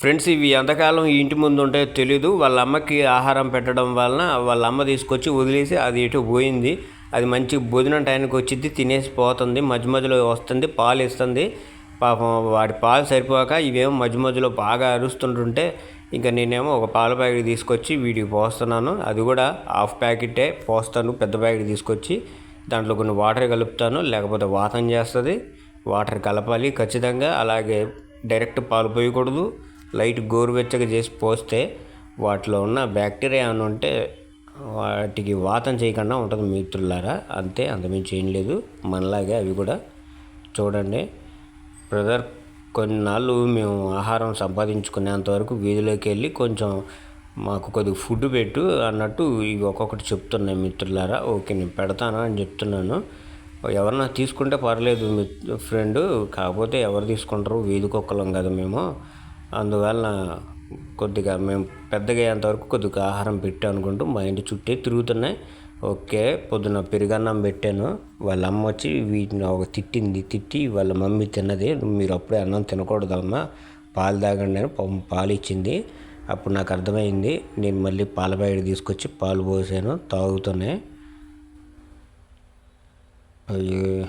Friends ఇవి ఎంతకాలం ఈ ఇంటి ముందు ఉంటాయో తెలీదు. వాళ్ళ అమ్మకి ఆహారం పెట్టడం వలన వాళ్ళ అమ్మ తీసుకొచ్చి వదిలేసి అది ఎటు పోయింది. అది మంచి భోజనం టైంకి వచ్చింది తినేసి పోతుంది మధ్య మధ్యలో వస్తుంది పాలు ఇస్తుంది. పాపం వాడి పాలు సరిపోక ఇవేమో మధ్య మధ్యలో బాగా అరుస్తుంటుంటే ఇంకా నేనేమో ఒక పాల ప్యాకెట్ తీసుకొచ్చి వీడికి పోస్తున్నాను. అది కూడా హాఫ్ ప్యాకెటే పోస్తాను పెద్ద ప్యాకెట్ తీసుకొచ్చి దాంట్లో కొన్ని వాటర్ కలుపుతాను లేకపోతే వాతం చేస్తుంది. వాటర్ కలపాలి ఖచ్చితంగా అలాగే డైరెక్ట్ పాలు పోయకూడదు. లైట్ గోరువెచ్చగా చేసి పోస్తే వాటిలో ఉన్న బ్యాక్టీరియా అని ఉంటే వాటికి వాతం చేయకుండా ఉంటుంది మిత్రులారా. అంతే అంతమించి ఏం లేదు. మనలాగే అవి కూడా చూడండి. బ్రదర్ కొన్ని నాళ్ళు మేము ఆహారం సంపాదించుకునేంత వరకు వీధిలోకి వెళ్ళి కొంచెం మాకు కొద్దిగా ఫుడ్ పెట్టు అన్నట్టు ఇవి ఒక్కొక్కటి చెప్తున్నాయి మిత్రులారా. ఓకే నేను పెడతాను అని చెప్తున్నాను. ఎవరన్నా తీసుకుంటే పర్లేదు ఫ్రెండ్ కాకపోతే ఎవరు తీసుకుంటారు? వీధి కుక్కలం కదా మేము. అందువల్ల కొద్దిగా మేము పెద్దగా అయ్యేంతవరకు కొద్దిగా ఆహారం పెట్టా అనుకుంటూ మా ఇంటి చుట్టే తిరుగుతున్నాయి. ఓకే పొద్దున పెరుగన్నం పెట్టాను. వాళ్ళ అమ్మ వచ్చి వీటిని ఒక తిట్టింది తిట్టి వాళ్ళ మమ్మీ తిన్నది. మీరు అప్పుడే అన్నం తినకూడదమ్మా పాలు తాగండి అని పాపం పాలు ఇచ్చింది. అప్పుడు నాకు అర్థమైంది. నేను మళ్ళీ పాల ప్యాకెట్ తీసుకొచ్చి పాలు పోసాను. తాగుతున్నాయి. అయ్యో.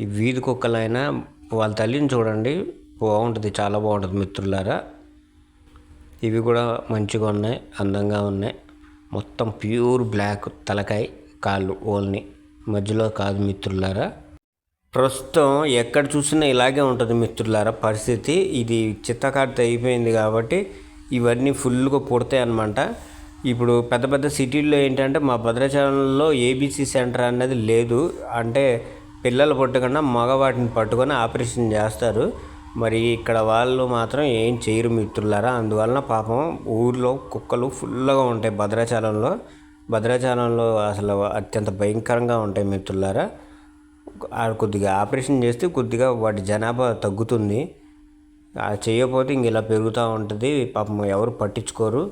ఈ వీధి కుక్కలైనా వాళ్ళ తల్లిని చూడండి. బాగుంటుంది చాలా బాగుంటుంది మిత్రులారా. ఇవి కూడా మంచిగా ఉన్నాయి అందంగా ఉన్నాయి. మొత్తం ప్యూర్ బ్లాక్ తలకాయ కాళ్ళు ఓల్ని. మధ్యలో కాదు మిత్రులారా. ప్రస్తుతం ఎక్కడ చూసినా ఇలాగే ఉంటుంది మిత్రులారా పరిస్థితి. ఇది చిత్తకాడితే అయిపోయింది కాబట్టి ఇవన్నీ ఫుల్గా పుడతాయి అనమాట ఇప్పుడు పెద్ద పెద్ద సిటీల్లో ఏంటంటే మా భద్రాచలంలో ఏబీసీ సెంటర్ అనేది లేదు. అంటే పిల్లలు పుట్టకుండా మగవాటిని పట్టుకొని ఆపరేషన్ చేస్తారు. మరి ఇక్కడ వాళ్ళు మాత్రం ఏం చేయరు మిత్రులారా. అందువలన పాపం ఊర్లో కుక్కలు ఫుల్గా ఉంటాయి భద్రాచలంలో. భద్రాచలంలో అసలు అత్యంత భయంకరంగా ఉంటాయి మిత్రులారా. కొద్దిగా ఆపరేషన్ చేస్తే కొద్దిగా వాటి జనాభా తగ్గుతుంది. చేయకపోతే ఇంక ఇలా పెరుగుతూ ఉంటుంది. పాపం ఎవరు పట్టించుకోరు.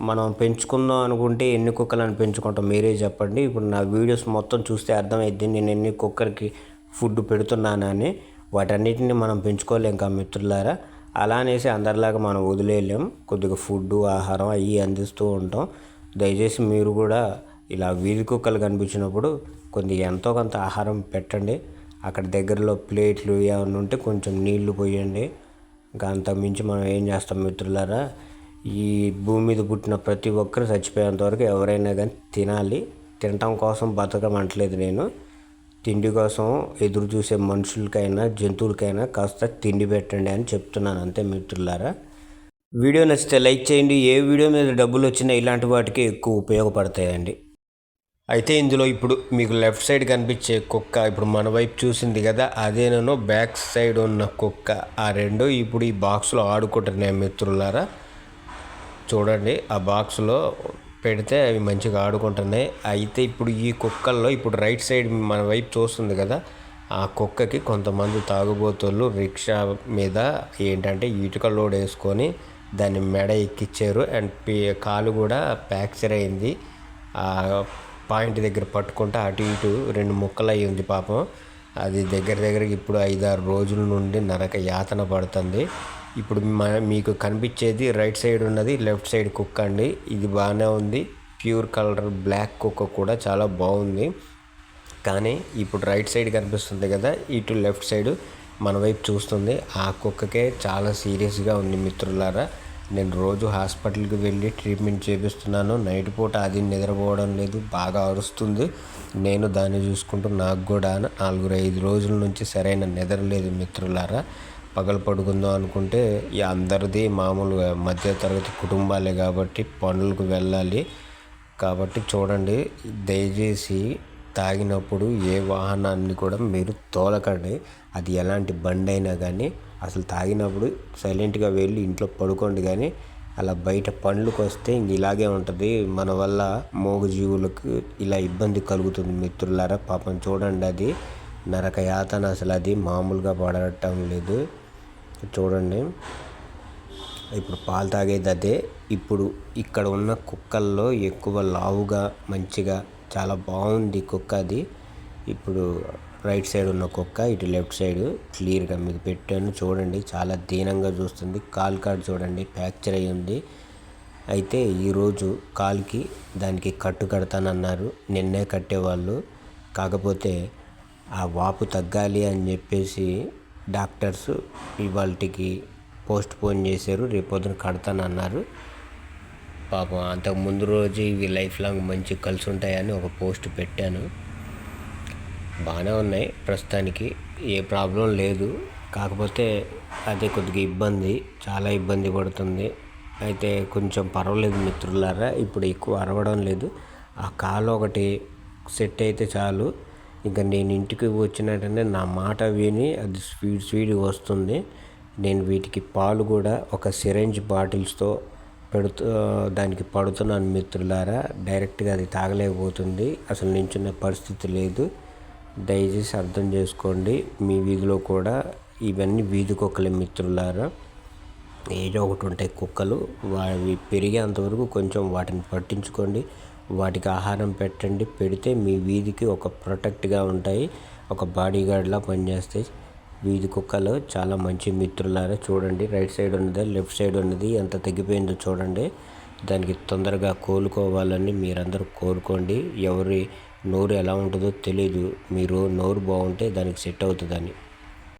మనం పెంచుకుందాం అనుకుంటే ఎన్ని కుక్కలను పెంచుకుంటాం? మీరే చెప్పండి. ఇప్పుడు నా వీడియోస్ మొత్తం చూస్తే అర్థమైద్ది నేను ఎన్ని కుక్కలకి ఫుడ్ పెడుతున్నానని. వాటన్నిటిని మనం పెంచుకోలేం కా మిత్రులారా? అలా అనేసి అందరిలాగా మనం వదిలేయలేం. కొద్దిగా ఫుడ్ ఆహారం అవి అందిస్తూ ఉంటాం. దయచేసి మీరు కూడా ఇలా వీధి కుక్కలు కనిపించినప్పుడు కొద్దిగా ఎంతో కొంత ఆహారం పెట్టండి. అక్కడ దగ్గరలో ప్లేట్లు ఏమైనా ఉంటే కొంచెం నీళ్ళు పోయండి. ఇంకా అంత మించి మనం ఏం చేస్తాం మిత్రులారా? ఈ భూమి మీద పుట్టిన ప్రతి ఒక్కరు చచ్చిపోయేంత వరకు ఎవరైనా కానీ తినాలి. తినటం కోసం బతకమంటలేదు నేను. తిండి కోసం ఎదురు చూసే మనుషులకైనా జంతువులకైనా కాస్త తిండి పెట్టండి అని చెప్తున్నాను. అంతే మిత్రులారా. వీడియో నచ్చితే లైక్ చేయండి. ఏ వీడియో మీద డబ్బులు వచ్చినా ఇలాంటి వాటికి ఎక్కువ ఉపయోగపడతాయండి. అయితే ఇందులో ఇప్పుడు మీకు లెఫ్ట్ సైడ్ కనిపించే కుక్క ఇప్పుడు మన వైపు చూసింది కదా అదేనను బ్యాక్ సైడ్ ఉన్న కుక్క. ఆ రెండు ఇప్పుడు ఈ బాక్స్లో ఆడుకుంటున్నాయి మిత్రులారా. చూడండి ఆ బాక్స్లో పెడితే అవి మంచిగా ఆడుకుంటున్నాయి. అయితే ఇప్పుడు ఈ కుక్కల్లో ఇప్పుడు రైట్ సైడ్ మన వైపు చూస్తుంది కదా ఆ కుక్కకి కొంతమంది తాగుబోతులు రిక్షా మీద ఏంటంటే ఇటుక లోడ్ వేసుకొని దాన్ని మెడ ఎక్కిచ్చారు. అండ్ కాలు కూడా ఫ్రాక్చర్ అయింది. ఆ పాయింట్ దగ్గర పట్టుకుంటే అటు ఇటు రెండు ముక్కలు అయి ఉంది పాపం. అది దగ్గర దగ్గరకి ఇప్పుడు ఐదారు రోజుల నుండి నరక యాతన పడుతుంది. ఇప్పుడు మీకు కనిపించేది రైట్ సైడ్ ఉన్నది లెఫ్ట్ సైడ్ కుక్క అండి. ఇది బాగానే ఉంది. ప్యూర్ కలర్ బ్లాక్ కుక్క కూడా చాలా బాగుంది. కానీ ఇప్పుడు రైట్ సైడ్ కనిపిస్తుంది కదా ఇటు లెఫ్ట్ సైడ్ మన వైపు చూస్తుంది. ఆ కుక్కకే చాలా సీరియస్గా ఉంది మిత్రులారా. నేను రోజు హాస్పిటల్కి వెళ్ళి ట్రీట్మెంట్ చేపిస్తున్నాను. నైట్ పూట అది నిద్రపోవడం లేదు బాగా అరుస్తుంది. నేను దాన్ని చూసుకుంటూ నాకు కూడా నాలుగు ఐదు రోజుల నుంచి సరైన నిద్ర లేదు మిత్రులారా. పగలు పడుకుందాం అనుకుంటే అందరిది మామూలుగా మధ్యతరగతి కుటుంబాలే కాబట్టి పనులకు వెళ్ళాలి. కాబట్టి చూడండి దయచేసి తాగినప్పుడు ఏ వాహనాన్ని కూడా మీరు తోలకండి. అది ఎలాంటి బండి అయినా కానీ అసలు తాగినప్పుడు సైలెంట్గా వెళ్ళి ఇంట్లో పడుకోండి కానీ అలా బయట పండ్లకు వస్తే ఇంక ఇలాగే ఉంటుంది. మన వల్ల మూగజీవులకు ఇలా ఇబ్బంది కలుగుతుంది మిత్రులారా. పాపం చూడండి అది నరక యాతన అసలు అది మామూలుగా పడటం లేదు. చూడండి. ఇప్పుడు పాలు తాగేది అదే. ఇప్పుడు ఇక్కడ ఉన్న కుక్కల్లో ఎక్కువ లావుగా మంచిగా చాలా బాగుంది కుక్క అది. ఇప్పుడు రైట్ సైడ్ ఉన్న కుక్క ఇటు లెఫ్ట్ సైడ్ క్లియర్గా మీకు పెట్టాను. చూడండి చాలా దీనంగా చూస్తుంది. కాల్ కార్డ్ చూడండి ఫ్రాక్చర్ అయి ఉంది. అయితే ఈరోజు కాల్కి దానికి కట్టు కడతానన్నారు. నిన్నే కట్టేవాళ్ళు. కాకపోతే ఆ వాపు తగ్గాలి అని చెప్పేసి డాక్టర్స్ ఇవాళకి పోస్ట్ పోన్ చేశారు రేపు పొద్దున కడతానన్నారు. పాపం అంతకు ముందు రోజు ఇవి లైఫ్ లాంగ్ మంచి కలిసి ఉంటాయని ఒక పోస్ట్ పెట్టాను. బాగానే ఉన్నాయి ప్రస్తుతానికి ఏ ప్రాబ్లం లేదు. కాకపోతే అదే కొద్దిగా ఇబ్బంది చాలా ఇబ్బంది పడుతుంది. అయితే కొంచెం పర్వాలేదు మిత్రులారా ఇప్పుడు ఎక్కువ అరవడం లేదు. ఆ కాలు ఒకటి సెట్ అయితే చాలు. ఇంకా నేను ఇంటికి వచ్చినట్టంటే నా మాట విని అది స్పీడ్ స్పీడ్గా వస్తుంది. నేను వీటికి పాలు కూడా ఒక సిరంజ్ బాటిల్స్తో పెడుతూ దానికి పడుతున్నాను మిత్రులారా. డైరెక్ట్గా అది తాగలేకపోతుంది. అసలు నించున్న పరిస్థితి లేదు. దయచేసి అర్థం చేసుకోండి. మీ వీధిలో కూడా ఇవన్నీ వీధి కుక్కలే మిత్రులారా. ఏదో ఒకటి ఉంటాయి కుక్కలు. అవి పెరిగేంతవరకు కొంచెం వాటిని పట్టించుకోండి. వాటికి ఆహారం పెట్టండి. పెడితే మీ వీధికి ఒక ప్రొటెక్ట్గా ఉంటాయి. ఒక బాడీ గార్డ్లా పనిచేస్తాయి. వీధి కుక్కలు చాలా మంచి మిత్రులారా. చూడండి రైట్ సైడ్ ఉన్నది లెఫ్ట్ సైడ్ ఉన్నది. ఎంత తగ్గిపోయిందో చూడండి. దానికి తొందరగా కోలుకోవాలని మీరందరూ కోరుకోండి. ఎవరి నోరు ఎలా ఉంటుందో తెలీదు. మీరు నోరు బాగుంటే దానికి సెట్ అవుతుందని.